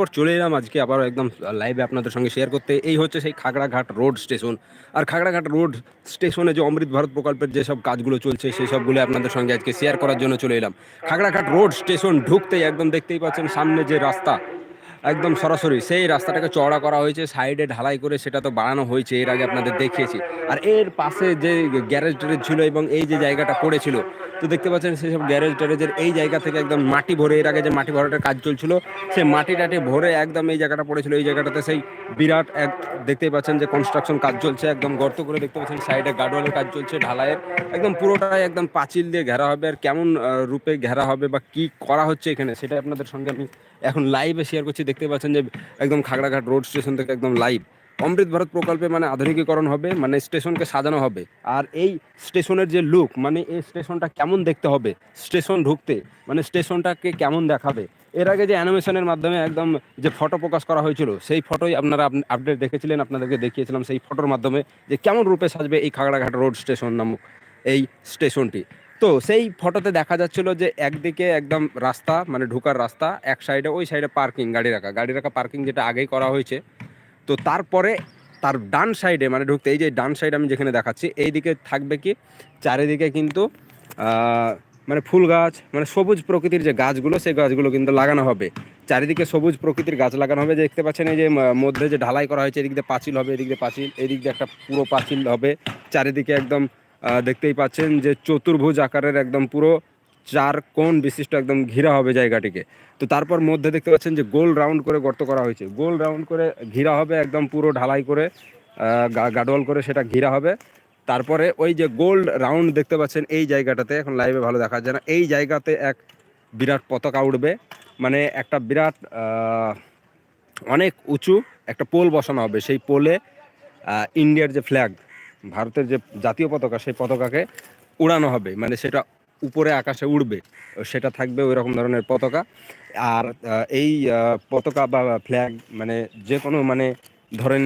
পর চলে এলাম আজকে আবার একদম লাইভে আপনাদের সঙ্গে শেয়ার করতে। এই হচ্ছে সেই খাগড়াঘাট রোড স্টেশন আর খাগড়াঘাট রোড স্টেশনে যে অমৃত ভারত প্রকল্পের যেসব কাজগুলো চলছে সেই সবগুলো আপনাদের সঙ্গে আজকে শেয়ার করার জন্য চলে এলাম। খাগড়াঘাট রোড স্টেশন ঢুকতেই একদম দেখতেই পাচ্ছেন সামনে যে রাস্তা, একদম সরাসরি সেই রাস্তাটাকে চওড়া করা হয়েছে সাইডে ঢালাই করে সেটা তো বাড়ানো হয়েছে, এর আগে আপনাদের দেখিয়েছি। আর এর পাশে যে গ্যারেজ ট্যারেজ ছিল এবং এই যে জায়গাটা পড়েছিল তো দেখতে পাচ্ছেন সেই সব গ্যারেজ ট্যারেজের এই জায়গা থেকে একদম মাটি ভরে, এর আগে যে মাটি ভরাটার কাজ চলছিল, সেই মাটি টাটি ভরে একদম এই জায়গাটা পড়েছিল। এই জায়গাটাতে সেই বিরাট এক দেখতেই পাচ্ছেন যে কনস্ট্রাকশন কাজ চলছে, একদম গর্ত করে দেখতে পাচ্ছেন সাইডে গার্ডওয়ালের কাজ চলছে, ঢালাইয়ের। একদম পুরোটাই একদম পাঁচিল দিয়ে ঘেরা হবে, আর কেমন রূপে ঘেরা হবে বা কি করা হচ্ছে এখানে সেটা আপনাদের সঙ্গে আমি এখন লাইভে শেয়ার করছি। দেখতে পাচ্ছেন যে একদম খাগড়াঘাট রোড স্টেশন থেকে একদম লাইভ অমৃত ভারত প্রকল্পে মানে আধুনিকীকরণ হবে মানে স্টেশনকে সাজানো হবে। আর এই স্টেশনের যে লুক মানে এই স্টেশনটা কেমন দেখতে হবে, স্টেশন ঢুকতে মানে স্টেশনটাকে কেমন দেখাবে, এর আগে যে অ্যানিমেশনের মাধ্যমে একদম যে ফটো প্রকাশ করা হয়েছিল, সেই ফটোই আপনারা আপডেট দেখেছিলেন, আপনাদেরকে দেখিয়েছিলাম সেই ফটোর মাধ্যমে যে কেমন রূপে সাজবে এই খাগড়াঘাট রোড স্টেশন নামক এই স্টেশনটি। তো সেই ফটোতে দেখা যাচ্ছিল যে একদিকে একদম রাস্তা মানে ঢোকার রাস্তা, এক সাইডে ওই সাইডে পার্কিং গাড়ি রাখা। গাড়ি রাখা পার্কিং যেটা আগেই করা হয়েছে। তো তারপরে তার ডান সাইডে মানে ঢুকতে, এই যে ডান সাইড আমি যেখানে দেখাচ্ছি এই দিকে থাকবে কি? চারিদিকে কিন্তু মানে ফুল গাছ মানে সবুজ প্রকৃতির যে গাছগুলো, সেই গাছগুলো কিন্তু লাগানো হবে। চারিদিকে সবুজ প্রকৃতির গাছ লাগানো হবে দেখতে পাচ্ছেন এই যে মধ্যে যে ঢালাই করা হয়েছে, এদিক দিয়ে পাঁচিল হবে, এদিক দিয়ে পাঁচিল, এদিক দিয়ে একটা পুরো পাঁচিল হবে। চারিদিকে একদম দেখতেই পাচ্ছেন যে চতুর্ভুজ আকারের একদম পুরো চার কোণ বিশিষ্ট একদম ঘিরা হবে জায়গাটিকে। তো তারপর মধ্যে দেখতে পাচ্ছেন যে গোল রাউন্ড করে গর্ত করা হয়েছে। গোল রাউন্ড করে ঘিরা হবে, একদম পুরো ঢালাই করে গাডোয়াল করে সেটা ঘিরা হবে। তারপরে ওই যে গোল্ড রাউন্ড দেখতে পাচ্ছেন, এই জায়গাটাতে, এখন লাইভে ভালো দেখা যায় না, এই জায়গাতে এক বিরাট পতাকা উঠবে। মানে একটা বিরাট অনেক উঁচু একটা পোল বসানো হবে। সেই পোলে ইন্ডিয়ার যে ফ্ল্যাগ ভারতের যে জাতীয় পতাকা, সেই পতাকাকে উড়ানো হবে। মানে সেটা উপরে আকাশে উড়বে, সেটা থাকবে ওই রকম ধরনের পতাকা। আর এই পতাকা বা ফ্ল্যাগ মানে যে কোনো মানে ধরেন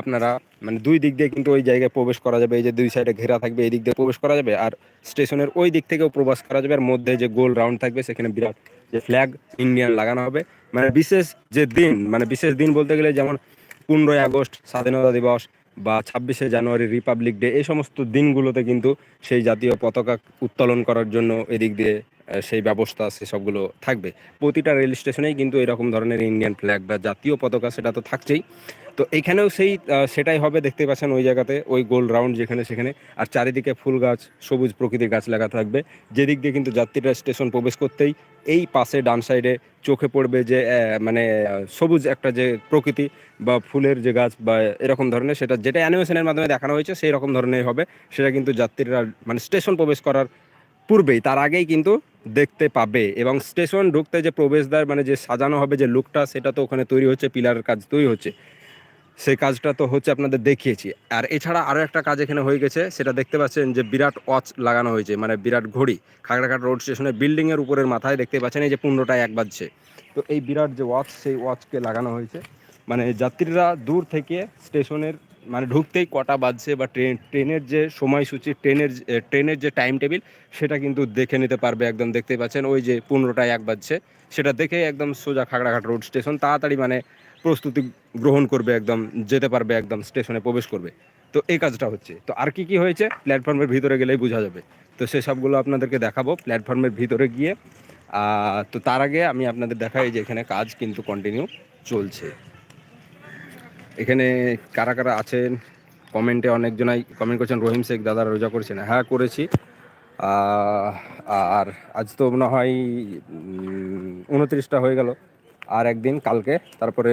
আপনারা মানে দুই দিক দিয়ে কিন্তু ওই জায়গায় প্রবেশ করা যাবে, এই যে দুই সাইডে ঘেরা থাকবে, এই দিক দিয়ে প্রবেশ করা যাবে, আর স্টেশনের ওই দিক থেকেও প্রবেশ করা যাবে, আর মধ্যে যে গোল রাউন্ড থাকবে, সেখানে বিরাট যে ফ্ল্যাগ ইন্ডিয়ান লাগানো হবে। মানে বিশেষ যে দিন মানে বিশেষ দিন বলতে গেলে যেমন পনেরোই আগস্ট, স্বাধীনতা দিবস বা ছাব্বিশে জানুয়ারি রিপাবলিক ডে, এই সমস্ত দিনগুলোতে কিন্তু সেই জাতীয় পতাকা উত্তোলন করার জন্য এদিক দিয়ে সেই ব্যবস্থা সেসবগুলো থাকবে। প্রতিটা রেল স্টেশনেই কিন্তু এরকম ধরনের ইন্ডিয়ান ফ্ল্যাগ বা জাতীয় পতাকা, সেটা তো থাকছেই। তো এইখানেও সেই সেটাই হবে, দেখতে পাচ্ছেন ওই জায়গাতে, ওই গোল রাউন্ড যেখানে সেখানে। আর চারিদিকে ফুল গাছ, সবুজ প্রকৃতির গাছ লাগা থাকবে। যেদিক দিয়ে কিন্তু যাত্রীরা স্টেশন প্রবেশ করতেই এই পাশে ডান সাইডে চোখে পড়বে যে মানে সবুজ একটা যে প্রকৃতি বা ফুলের যে গাছ বা এরকম ধরনের, সেটা যেটা অ্যানিমেশনের মাধ্যমে দেখানো হয়েছে, সেই রকম ধরনের হবে। সেটা কিন্তু যাত্রীরা মানে স্টেশন প্রবেশ করার পূর্বেই, তার আগেই কিন্তু দেখতে পাবে এবং স্টেশন ঢুকতে যে প্রবেশদ্বার মানে যে সাজানো হবে যে লুকটা, সেটা তো ওখানে তৈরি হচ্ছে, পিলারের কাজ তৈরি হচ্ছে। সেই কাজটা তো হচ্ছে আপনাদের দেখিয়েছি। আর এছাড়া আরও একটা কাজ এখানে হয়ে গেছে, সেটা দেখতে পাচ্ছেন যে বিরাট ওয়াচ লাগানো হয়েছে মানে বিরাট ঘড়ি। খাগড়াঘাট রোড স্টেশনের বিল্ডিংয়ের উপরের মাথায় দেখতে পাচ্ছেন এই যে পনেরোটা এক বাজছে। তো এই বিরাট যে ওয়াচ, সেই ওয়াচকে লাগানো হয়েছে। মানে যাত্রীরা দূর থেকে স্টেশনের মানে ঢুকতেই কটা বাজছে বা ট্রেন, ট্রেনের যে সময়সূচি, ট্রেনের ট্রেনের যে টাইম টেবিল সেটা কিন্তু দেখে নিতে পারবে একদম দেখতে পাচ্ছেন, ওই যে পনেরোটায় এক বাজছে, সেটা দেখে একদম সোজা খাগড়াঘাট রোড স্টেশন তাড়াতাড়ি মানে প্রস্তুতি গ্রহণ করবে একদম, যেতে পারবে একদম স্টেশনে প্রবেশ করবে। তো এই কাজটা হচ্ছে। তো আর কি কি হয়েছে প্ল্যাটফর্মের ভিতরে গেলেই বোঝা যাবে। তো সেসবগুলো আপনাদেরকে দেখাবো প্ল্যাটফর্মের ভিতরে গিয়ে তো তার আগে আমি আপনাদের দেখাই যে এখানে কাজ কিন্তু কন্টিনিউ চলছে। এখানে কারা কারা আছেন? কমেন্টে অনেকজনাই কমেন্ট করছেন। রহিম শেখ দাদা রোজা করেছেন। হ্যাঁ করেছি। আর আজ তো মনে হয় উনত্রিশটা হয়ে গেল। আর একদিন, কালকে। তারপরে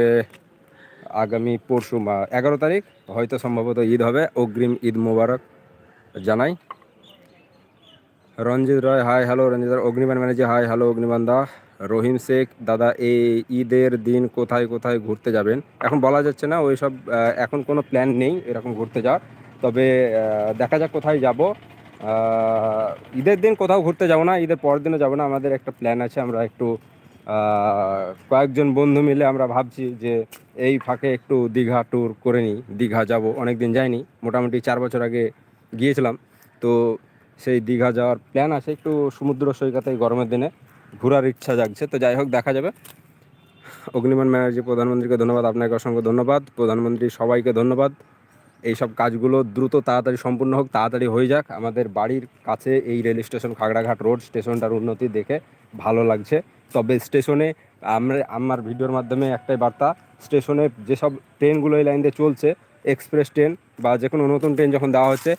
আগামী পরশু বা এগারো তারিখ, হয়তো সম্ভবত ঈদ হবে। অগ্রিম ঈদ মোবারক জানাই। Ranjit Roy hi hello Ranjit Roy Agniban manager hi hello Agniban da. Rahim Sheikh, দাদা এই ঈদের দিন কোথায় কোথায় ঘুরতে যাবেন? এখন বলা যাচ্ছে না ওই সব এখন কোনো প্ল্যান নেই এরকম ঘুরতে যাওয়ার। তবে দেখা যাক কোথায় যাব। ঈদের দিন কোথাও ঘুরতে যাব না, ঈদের পরের দিনও যাব না, আমাদের একটা প্ল্যান আছে, আমরা একটু কয়েকজন বন্ধু মিলে আমরা ভাবছি যে এই ফাঁকে একটু দীঘা ট্যুর করে নিই। দীঘা যাব অনেক দিন যাইনি, মোটামুটি চার বছর আগে গিয়েছিলাম। তো সেই দীঘা যাওয়ার প্ল্যান আছে, একটু সমুদ্র সৈকতে গরমের দিনে। ঘোরার ইচ্ছা জাগছে। তো যাই হোক, দেখা যাবে। অগ্নিমান ব্যানার্জি, প্রধানমন্ত্রীকে ধন্যবাদ। আপনাকে অসংখ্য ধন্যবাদ। প্রধানমন্ত্রী সবাইকে ধন্যবাদ। এই সব কাজগুলো দ্রুত, তাড়াতাড়ি সম্পূর্ণ হোক, তাড়াতাড়ি হয়ে যাক। আমাদের বাড়ির কাছে এই রেল স্টেশন, খাগড়াঘাট রোড স্টেশনটার উন্নতি দেখে ভালো লাগছে। তবে স্টেশনে আমরা, আমার ভিডিওর মাধ্যমে একটাই বার্তা, স্টেশনে যেসব ট্রেনগুলো এই লাইন দিয়ে চলছে, এক্সপ্রেস ট্রেন বা যে কোনো নতুন ট্রেন যখন দেওয়া হচ্ছে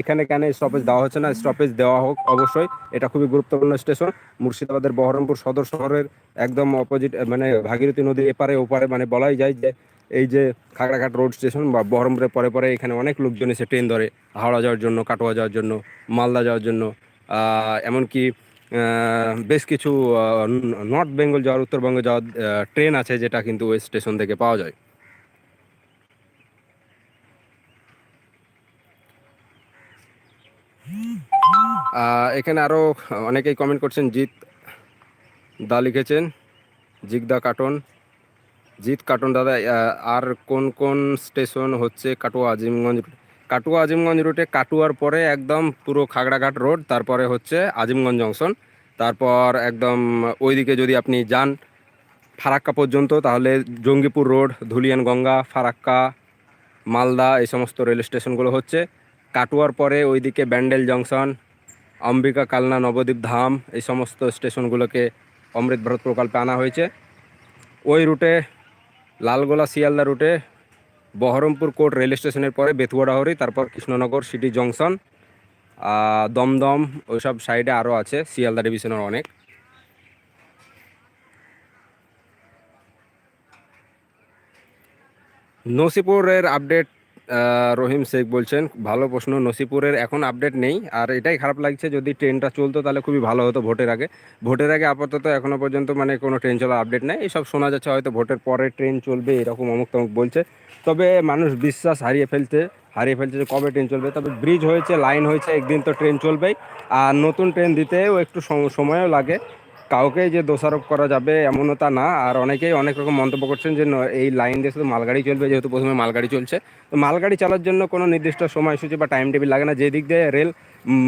এখানে কেন স্টপেজ দেওয়া হচ্ছে না? স্টপেজ দেওয়া হোক, অবশ্যই। এটা খুবই গুরুত্বপূর্ণ স্টেশন মুর্শিদাবাদের বহরমপুর সদর শহরের একদম অপোজিট মানে ভাগীরথী নদীর এপারে, ওপারে মানে বলাই যায় যে এই যে খাগড়াঘাট রোড স্টেশন বা বহরমপুরের পরে পরে এখানে অনেক লোকজন এসে ট্রেন ধরে। হাওড়া যাওয়ার জন্য, কাটোয়া যাওয়ার জন্য, মালদা যাওয়ার জন্য এমনকি বেশ কিছু নর্থ বেঙ্গল যাওয়ার, উত্তরবঙ্গে যাওয়ার ট্রেন আছে যেটা কিন্তু ওই স্টেশন থেকে পাওয়া যায়। এখানে আরও অনেকেই কমেন্ট করছেন, জিৎ দা লিখেছেন জিগদা কার্টন। জিৎ কার্টন দাদা আর কোন কোন স্টেশন হচ্ছে কাটুয়া আজিমগঞ্জ কাটুয়া আজিমগঞ্জ রুটে কাটুয়ার পরে একদম পুরো খাগড়াঘাট রোড, তারপরে হচ্ছে আজিমগঞ্জ জংশন। তারপর একদম ওইদিকে যদি আপনি যান ফারাক্কা পর্যন্ত, তাহলে জঙ্গিপুর রোড, ধুলিয়ান গঙ্গা, ফারাক্কা, মালদা, এই সমস্ত রেল স্টেশনগুলো হচ্ছে। কাটুয়ার পরে ওইদিকে ব্যান্ডেল জংশন অম্বিকা, কালনা, নবদ্বীপ ধাম, এই সমস্ত স্টেশনগুলোকে অমৃত ভারত প্রকল্পে আনা হয়েছে। ওই রুটে, লালগোলা শিয়ালদা রুটে, বহরমপুর কোর্ট রেল স্টেশনের পরে বেতুয়াডাহরি তারপর কৃষ্ণনগর সিটি জংশন দমদম, ওইসব সাইডে আরও আছে, শিয়ালদা ডিভিশনের অনেক। নসিপুরের আপডেট রহিম শেখ বলছেন, ভালো প্রশ্ন, নসিপুরের এখন আপডেট নেই। আর এটাই খারাপ লাগছে, যদি ট্রেনটা চলতো তাহলে খুবই ভালো হতো ভোটের আগে। ভোটের আগে আপাতত এখনও পর্যন্ত মানে কোনো ট্রেন চলার আপডেট নেই। এইসব শোনা যাচ্ছে, হয়তো ভোটের পরে ট্রেন চলবে, এরকম অমুক তমুক বলছে। তবে মানুষ বিশ্বাস হারিয়ে ফেলছে হারিয়ে ফেলছে যে কবে ট্রেন চলবে। তবে ব্রিজ হয়েছে লাইন হয়েছে, একদিন তো ট্রেন চলবেই। আর নতুন ট্রেন দিতেও একটু সময়ও লাগে। কাউকে যে দোষারোপ করা যাবে এমনও তা না, আর অনেকেই অনেক রকম মন্তব্য করছেন যে এই লাইন দিয়ে শুধু মালগাড়ি চলবে, যেহেতু প্রথমে মালগাড়ি চলছে। তো মালগাড়ি চালার জন্য কোনো নির্দিষ্ট সময়সূচি বা টাইম টেবিল লাগে না। যে দিক দিয়ে রেল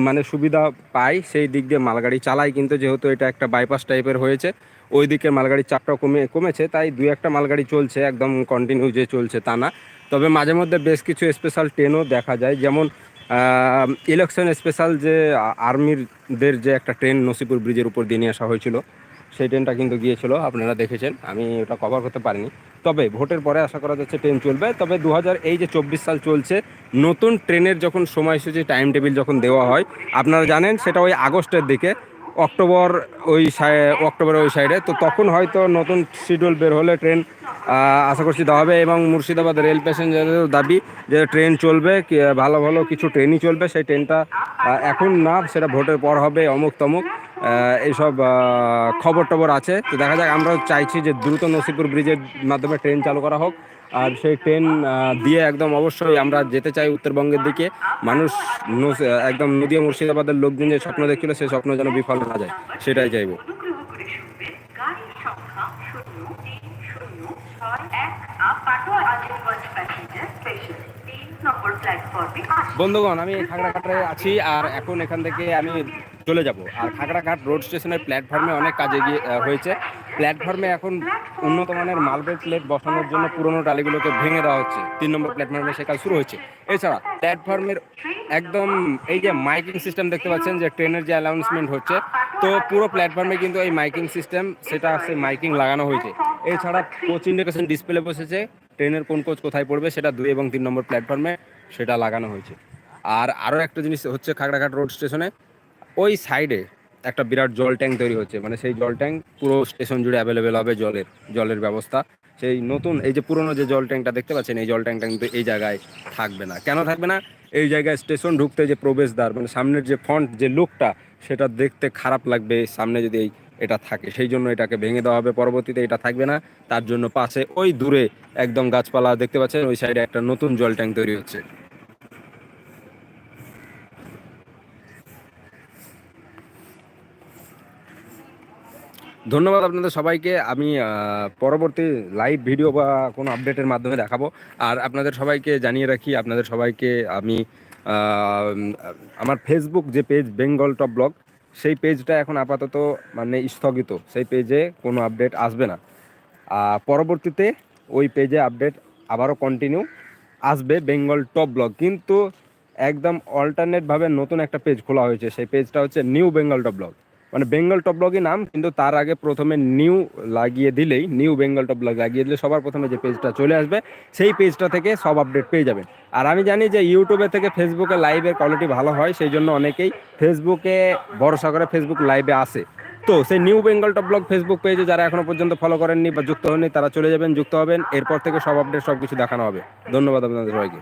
মানে সুবিধা পায়, সেই দিক দিয়ে মালগাড়ি চালায়, কিন্তু যেহেতু এটা একটা বাইপাস টাইপের হয়েছে, ওই দিকে মালগাড়ির চাপটাও কমে, কমেছে, তাই দুই একটা মালগাড়ি চলছে, একদম কন্টিনিউ যে চলছে তা না। তবে মাঝে মধ্যে বেশ কিছু স্পেশাল ট্রেনও দেখা যায়। যেমন ইলেকশন স্পেশাল যে আর্মিরদের যে একটা ট্রেন নসিপুর ব্রিজের উপর দিয়ে নিয়ে আসা হয়েছিল, সেই ট্রেনটা কিন্তু গিয়েছিল, আপনারা দেখেছেন। আমি ওটা কভার করতে পারিনি। তবে ভোটের পরে আশা করা যাচ্ছে ট্রেন চলবে। তবে দু হাজার এই যে চব্বিশ সাল চলছে, নতুন ট্রেনের যখন সময়সূচি টাইম টেবিল যখন দেওয়া হয়, আপনারা জানেন সেটা ওই আগস্টের দিকে। অক্টোবর ওই অক্টোবরের ওই সাইডে। তো তখন হয়তো নতুন শিডিউল বের হলে ট্রেন আশা করছি দেওয়া হবে এবং মুর্শিদাবাদ রেল প্যাসেঞ্জারেরও দাবি যে ট্রেন চলবে ভালো ভালো কিছু ট্রেনই চলবে। সেই ট্রেনটা এখন না, সেটা ভোটের পর হবে, অমুক, তমুক এইসব খবর টবর আছে। তো দেখা যাক আমরা চাইছি যে দ্রুত নসিপুর ব্রিজের মাধ্যমে ট্রেন চালু করা হোক। আর সেই ট্রেন দিয়ে একদম অবশ্যই আমরা যেতে চাই উত্তরবঙ্গের দিকে। মানুষ একদম নদিয়া মুর্শিদাবাদের লোকজন যে স্বপ্ন দেখছিল, সেই স্বপ্ন যেন বিফল না যায়। সেটাই চাইব। বন্ধুগণ, আমি খাগড়াঘাটে আছি, আর এখন এখান থেকে আমি চলে যাব। আর খাগড়াঘাট রোড স্টেশনের প্ল্যাটফর্মে অনেক কাজ এগিয়ে হয়েছে। প্ল্যাটফর্মে এখন উন্নত মানের মার্বেল প্লেট বসানোর জন্য পুরনো টালিগুলোকে ভেঙে দেওয়া হচ্ছে। তিন নম্বর প্ল্যাটফর্মে সে কাজ শুরু হয়েছে। এছাড়া প্ল্যাটফর্মের একদম এই যে মাইকিং সিস্টেম দেখতে পাচ্ছেন যে ট্রেনের যে অ্যানাউন্সমেন্ট হচ্ছে, তো পুরো প্ল্যাটফর্মে কিন্তু এই মাইকিং সিস্টেম সেটা আছে মাইকিং লাগানো হয়েছে। এছাড়া কোচ ইন্ডিকেশন ডিসপ্লে বসেছে। ট্রেনের কোন কোচ কোথায় পড়বে সেটা দুই এবং তিন নম্বর প্ল্যাটফর্মে সেটা লাগানো হয়েছে। আর আরও একটা জিনিস হচ্ছে খাগড়াঘাট রোড স্টেশনে ওই সাইডে একটা বিরাট জল ট্যাঙ্ক তৈরি হচ্ছে। মানে সেই জল ট্যাঙ্ক পুরো স্টেশন জুড়ে অ্যাভেলেবেল হবে জলের জলের ব্যবস্থা। সেই নতুন, এই যে পুরনো যে জল ট্যাঙ্কটা দেখতে পাচ্ছেন, এই জল ট্যাঙ্কটা কিন্তু এই জায়গায় থাকবে না। কেন থাকবে না? এই জায়গায় স্টেশন ঢুকতে যে প্রবেশদ্বার মানে সামনের যে ফ্রন্ট যে লুকটা সেটা দেখতে খারাপ লাগবে সামনে যদি এই, এটা থাকে। সেই জন্য এটাকে ভেঙে দেওয়া হবে। পরবর্তীতে এটা থাকবে না। তার জন্য পাশে ওই দূরে একদম গাছপালা দেখতে পাচ্ছেন, ওই সাইডে একটা নতুন জল ট্যাঙ্ক তৈরি হচ্ছে। ধন্যবাদ আপনাদের সবাইকে। আমি পরবর্তী লাইভ ভিডিও বা কোনো আপডেটের মাধ্যমে দেখাবো। আর আপনাদের সবাইকে জানিয়ে রাখি, আপনাদের সবাইকে আমি আমার ফেসবুক যে পেজ বেঙ্গল টপ ব্লগ সেই পেজটা এখন আপাতত মানে স্থগিত। সেই পেজে কোনো আপডেট আসবে না। পরবর্তীতে ওই পেজে আপডেট আবারও কন্টিনিউ আসবে বেঙ্গল টপ ব্লগ কিন্তু একদম অল্টারনেটভাবে নতুন একটা পেজ খোলা হয়েছে। সেই পেজটা হচ্ছে নিউ বেঙ্গল টপ ব্লগ মানে বেঙ্গল টপ ব্লগই নাম, কিন্তু তার আগে প্রথমে নিউ লাগিয়ে দিলেই, নিউ বেঙ্গল টপ ব্লগ লাগিয়ে দিলে সবার প্রথমে যে পেজটা চলে আসবে, সেই পেজটা থেকে সব আপডেট পেয়ে যাবেন। আর আমি জানি যে ইউটিউবে থেকে ফেসবুকে লাইভের কোয়ালিটি ভালো হয়, সেই জন্য অনেকেই ফেসবুকে ভরসা করে ফেসবুক লাইভে আসে। তো সেই new Bengal top blog Facebook পেজে যারা এখনও পর্যন্ত ফলো করেননি বা যুক্ত হননি, তারা চলে যাবেন, যুক্ত হবেন, এরপর থেকে সব আপডেট সব কিছু দেখানো হবে। ধন্যবাদ আপনাদের সবাইকে।